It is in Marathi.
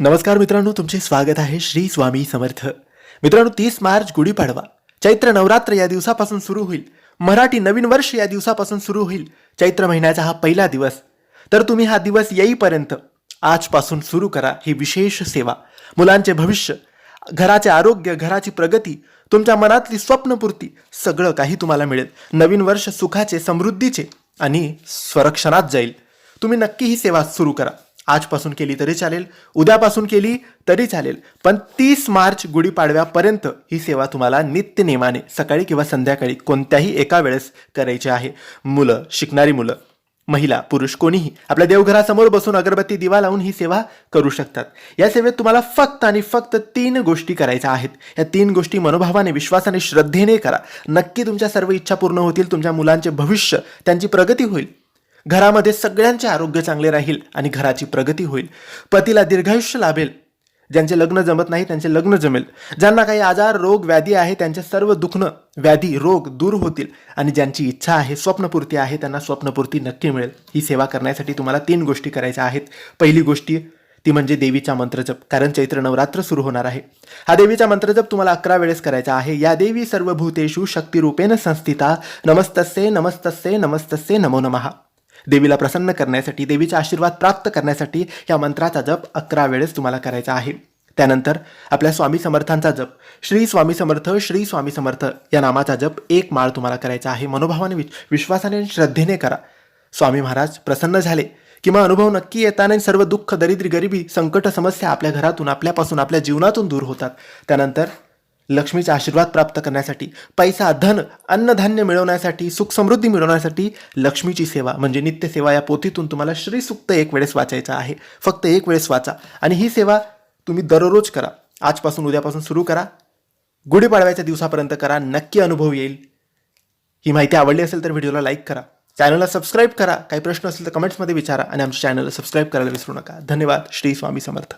नमस्कार मित्रांनो तुमचे स्वागत आहे श्री स्वामी समर्थ. मित्रांनो तीस मार्च गुढीपाडवा चैत्र नवरात्र या दिवसापासून सुरू होईल. मराठी नवीन वर्ष या दिवसापासून सुरू होईल. चैत्र महिन्याचा हा पहिला दिवस. तर तुम्ही हा दिवस येईपर्यंत आजपासून सुरू करा ही विशेष सेवा. मुलांचे भविष्य घराचे आरोग्य घराची प्रगती तुमच्या मनातली स्वप्नपूर्ती सगळं काही तुम्हाला मिळेल. नवीन वर्ष सुखाचे समृद्धीचे आणि स्वरक्षणात जाईल. तुम्ही नक्की ही सेवा सुरू करा. आजपासून केली तरी चालेल उद्यापासून केली तरी चालेल. पण तीस मार्च गुढीपाडव्यापर्यंत ही सेवा तुम्हाला नित्य नेमाने सकाळी किंवा संध्याकाळी कोणत्याही एका वेळेस करायची आहे. मुलं शिकणारी मुलं महिला पुरुष कोणीही आपल्या देवघरासमोर बसून अगरबत्ती दिवा लावून ही सेवा करू शकतात. या सेवेत तुम्हाला फक्त आणि फक्त तीन गोष्टी करायच्या आहेत. या तीन गोष्टी मनोभावाने विश्वासाने श्रद्धेने करा. नक्की तुमच्या सर्व इच्छा पूर्ण होतील तुमच्या मुलांचे भविष्य त्यांची प्रगती होईल. घरामध्ये सगळ्यांचे आरोग्य चांगले राहील आणि घराची प्रगती होईल. पतीला दीर्घायुष्य लाभेल. ज्यांचे लग्न जमत नाही त्यांचे लग्न जमेल. ज्यांना काही आजार रोग व्याधी आहे त्यांचे सर्व दुखणं व्याधी रोग दूर होतील. आणि ज्यांची इच्छा आहे स्वप्नपूर्ती आहे त्यांना स्वप्नपूर्ती नक्की मिळेल. ही सेवा करण्यासाठी तुम्हाला तीन गोष्टी करायच्या आहेत. पहिली गोष्टी ती म्हणजे देवीचा मंत्रजप. कारण चैत्र नवरात्र सुरू होणार आहे. हा देवीचा मंत्रजप तुम्हाला अकरा वेळेस करायचा आहे. या देवी सर्व भूतेषु शक्तिरूपेन संस्थिता. नमस्तस्ये नमस्तस्ये नमस्तस्ये नमो नमः. देवीला प्रसन्न करण्यासाठी देवीचा आशीर्वाद प्राप्त करण्यासाठी या मंत्राचा जप अकरा वेळेस तुम्हाला करायचा आहे. त्यानंतर आपल्या स्वामी समर्थांचा जप. श्री स्वामी समर्थ श्री स्वामी समर्थ या नामाचा जप एक माळ तुम्हाला करायचा आहे. मनोभावाने वि विश्वासाने आणि श्रद्धेने करा. स्वामी महाराज प्रसन्न झाले किंवा अनुभव नक्की येताना सर्व दुःख दरिद्री गरिबी संकट समस्या आपल्या घरातून आपल्यापासून आपल्या जीवनातून दूर होतात. त्यानंतर लक्ष्मीचा आशीर्वाद प्राप्त करण्यासाठी पैसा धन अन्नधान्य मिळवण्यासाठी सुख समृद्धी मिळवण्यासाठी लक्ष्मीची सेवा म्हणजे नित्य सेवा या पोथीतून तुम्हाला श्रीसुक्त एक वेळेस वाचायचं आहे. फक्त एक वेळेस वाचा. आणि ही सेवा तुम्ही दररोज करा. आजपासून उद्यापासून सुरू करा. गुढीपाडव्याच्या दिवसापर्यंत करा. नक्की अनुभव येईल. ही माहिती आवडली असेल तर व्हिडिओला लाईक करा. चॅनलला सबस्क्राईब करा. काही प्रश्न असेल तर कमेंट्समध्ये विचारा आणि आमच्या चॅनलला सबस्क्राईब करायला विसरू नका. धन्यवाद. श्री स्वामी समर्थ.